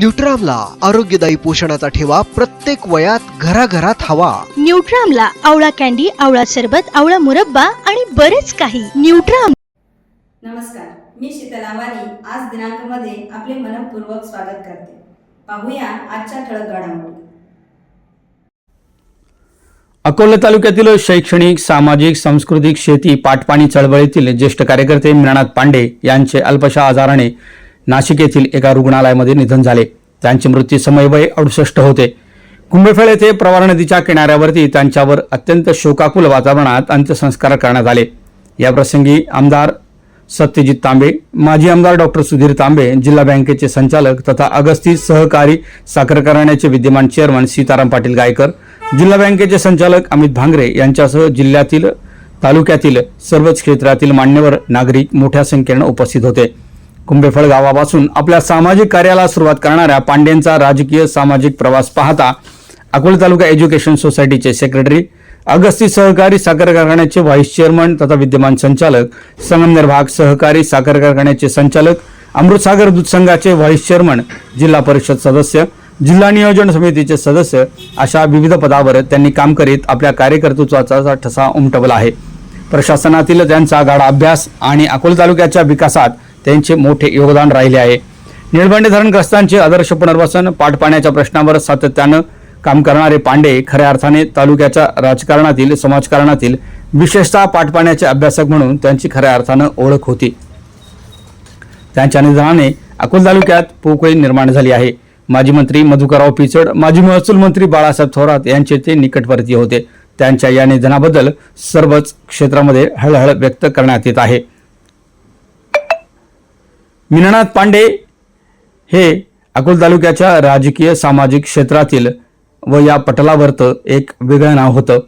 न्यूट्रामला आरोग्यदायी पोषणाचा ठेवा प्रत्येक वयात घराघरात हवा. न्यूट्रामला आवळा कॅन्डी आवळा सरबत आवळा मुरब्बा आणि बरेच काही. न्यूट्राम नमस्कार मी शीतला वाणी आज दिनांकमध्ये आपले मनपूर्वक स्वागत करते. पाहूया आजच्या ठळक घडामोडी. अकोला तालुक्यातील शैक्षणिक सामाजिक सांस्कृतिक शेती पाटपाणी चळवळीतील ज्येष्ठ कार्यकर्ते मीनानाथ पांडे यांचे अल्पशा आजाराने नाशिक येथील एका रुग्णालयामध्ये निधन झाले. त्यांचे मृत्यू समय वय अडुसष्ट होते. कुंभेफळ येथे प्रवार नदीच्या किनाऱ्यावरती त्यांच्यावर अत्यंत शोकाकुल वातावरणात अंत्यसंस्कार करण्यात आले. याप्रसंगी आमदार सत्यजित तांबे माजी आमदार डॉक्टर सुधीर तांबे जिल्हा बँकेचे संचालक तथा अगस्ती सहकारी साखर कारखान्याचे विद्यमान चेअरमन सीताराम पाटील गायकर जिल्हा बँकेचे संचालक अमित भांगरे यांच्यासह जिल्ह्यातील तालुक्यातील सर्वच क्षेत्रातील मान्यवर नागरिक मोठ्या संख्येनं उपस्थित होते. कुंभेफळ गावापासून आपल्या सामाजिक कार्याला सुरुवात करणाऱ्या पांडेंचा राजकीय सामाजिक प्रवास पाहता अकोले तालुका एज्युकेशन सोसायटीचे सेक्रेटरी अगस्ती सहकारी साखर कारखान्याचे व्हाईस चेअरमन तथा विद्यमान संचालक संगमनेर भाग सहकारी साखर कारखान्याचे संचालक अमृतसागर दूध संघाचे व्हाईस चेअरमन जिल्हा परिषद सदस्य जिल्हा नियोजन समितीचे सदस्य अशा विविध पदावर त्यांनी काम करीत आपल्या कार्यकर्तृत्वाचा ठसा उमटवला आहे. प्रशासनातील त्यांचा गाढा अभ्यास आणि अकोले तालुक्याच्या विकासात त्यांचे मोठे योगदान राहिले आहे. निळबंडे धरणग्रस्तांचे आदर्श पुनर्वसन पाठपाण्याच्या प्रश्नावर सातत्यानं काम करणारे पांडे खऱ्या अर्थाने तालुक्याच्या राजकारणातील समाजकारणातील विशेषतः पाठपाण्याचे अभ्यासक म्हणून त्यांची खऱ्या अर्थानं ओळख होती. त्यांच्या निधनाने अकोल तालुक्यात पोकळी निर्माण झाली आहे. माजी मंत्री मधुकरराव पिचड माजी महसूल मंत्री बाळासाहेब थोरात यांचे ते निकटवर्तीय होते. त्यांच्या या निधनाबद्दल सर्वच क्षेत्रामध्ये हळहळ व्यक्त करण्यात येत आहे. मीननाथ पांडे हे अकोला तालुक्याच्या राजकीय सामाजिक क्षेत्रातील व या पटलावरतं एक वेगळं नाव होतं.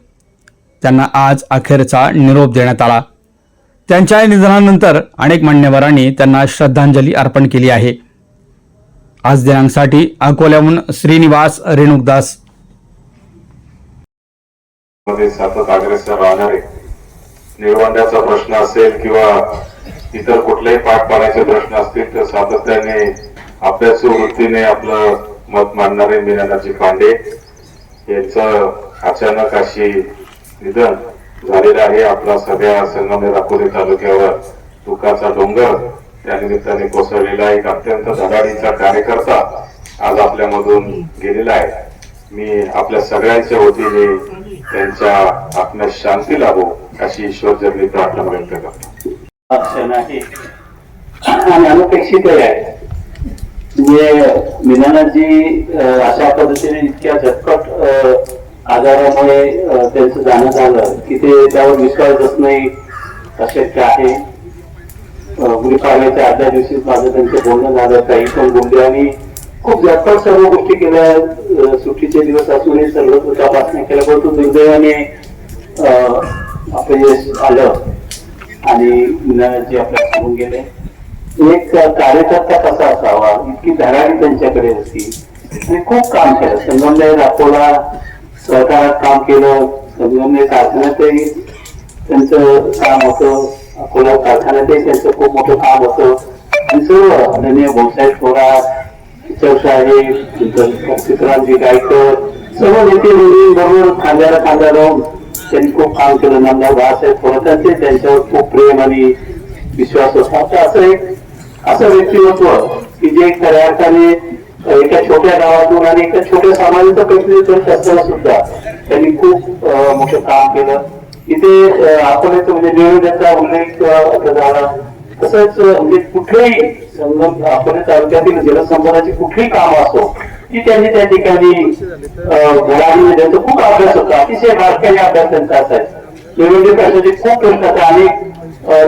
त्यांना आज अखेरचा निरोप देण्यात आला. त्यांच्या निधनानंतर अनेक मान्यवरांनी त्यांना श्रद्धांजली अर्पण केली आहे. आज दिनांकसाठी अकोल्याहून श्रीनिवास रेणुकदास. मध्ये सतत अग्रेसर राहणारे निर्बंधाचा प्रश्न असेल किंवा इतर कुठलाही पाठ पाण्याचे प्रश्न असतील तर सातत्याने अभ्यासू वृत्तीने आपलं मत मांडणारे मीनानाथजी पांडे यांचं अचानक अशी निधन झालेलं आहे. आपला सगळ्या संगमनेर अकोले तालुक्यावर दुःखाचा डोंगर त्या निमित्ताने कोसळलेला एक अत्यंत धडाडीचा कार्यकर्ता आज आपल्यामधून गेलेला आहे. मी आपल्या सगळ्यांच्या वतीने त्यांच्या आत्म्यास शांती लाभो अशी ईश्वरचरणी प्रार्थना व्यक्त करतो. क्षण आहे आणि अनपेक्षित आहे. म्हणजे मिनानाजी अशा पद्धतीने इतक्या झटपट आजारामुळे त्यांचं जाणं झालं की ते त्यावर विश्वास नाही अशक्य आहे. गुढीपाडव्याच्या आदल्या दिवशी माझं त्यांचं बोलणं झालं काही पण बोलले आणि खूप झटपट सर्व गोष्टी केल्या. सुट्टीचे दिवस असूनही सर्व तपासण्या केल्या परंतु दुर्दैवाने अपयश आलं. आणि जे आपल्या सांगून गेले. एक कार्यकर्ता कसा असावा? इतकी धडाडी त्यांच्याकडे होती. आणि खूप काम केलं. संगमने अकोला सहकारात काम केलं. संगमने कारखान्यातही त्यांचं काम होतं. अकोला कारखान्यातही त्यांचं खूप मोठं काम होतं. आणि सर्व अनन्य भाऊसाहेब थोरात चौसाहेब चित्रांजी गायकर सर्व नेते मंडळी बरोबर खांद्याला खांदा लावून त्यांनी खूप काम केलं नामदार बाळासाहेब थोरातांचे त्यांच्यावर खूप प्रेम आणि विश्वास होता. तर असं एक असं व्यक्तिमत्व की जे खऱ्या अर्थाने एका छोट्या गावातून आणि एका छोट्या समाजाचं प्रतिनिधित्व असताना सुद्धा त्यांनी खूप मोठं काम केलं. इथे आपण एक म्हणजे नियोजनाचा उल्लेख झाला तसंच म्हणजे कुठलेही संगम आपण तालुक्यातील जलसंपदाची कुठलीही काम असो की त्यांनी त्या ठिकाणी बोलावी त्यांचा खूप अभ्यास होता. अतिशय बारकाईने अभ्यास त्यांचा असायचा. निवडणूक प्रशासनाचे खूप प्रश्न होते अनेक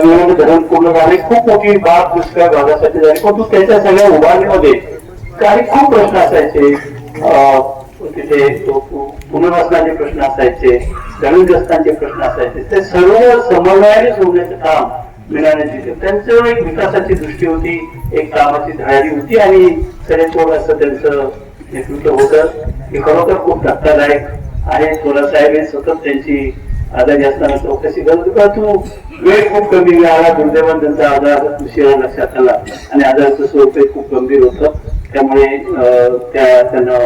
निवडणूक धरण पूर्ण झाले. खूप मोठी बाब दुष्काळ भागासाठी झाली. परंतु त्याच्या सगळ्या उभारणीमध्ये काही खूप प्रश्न असायचे. अं, तिथे पुनर्वसनाचे प्रश्न असायचे धरणग्रस्तांचे प्रश्न असायचे. ते सर्व समन्वयाने सोडण्याचं काम मिळाले तिथे. त्यांचं एक विकासाची दृष्टी होती एक कामाची धाडी होती आणि सगळ्यात असं त्यांचं नेतृत्व होतं. हे खरोखर खूप धक्कादायक आहे. सोला साहेब हे सतत त्यांची आजारी असताना चौकशी करत होता. तू वेळ खूप कमी मिळाला. दुर्दैवान त्यांचा आजार उशिरा लक्षात आला. आणि आजाराचं स्वरूप खूप गंभीर होतं. त्यामुळे त्या त्यांना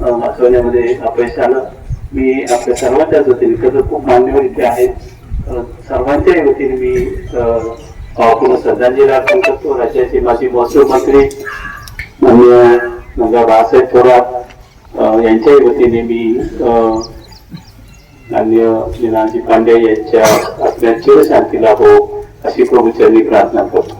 वाचवण्यामध्ये अपयश आलं. मी आपल्या सर्वांच्याच वतीने कसं खूप मान्यवर इथे आहेत सर्वांच्याही वतीने मी अं, भावपूर्ण श्रद्धांजली अर्पण करतो. राज्याचे माजी महसूल मंत्री मान्य माझा बाळासाहेब थोरात यांच्याही वतीने मी अं, मान्य मीनाजी पांडे यांच्या आत्म्यात चिरशांती लाभो हो अशी प्रभूचरणी प्रार्थना करतो.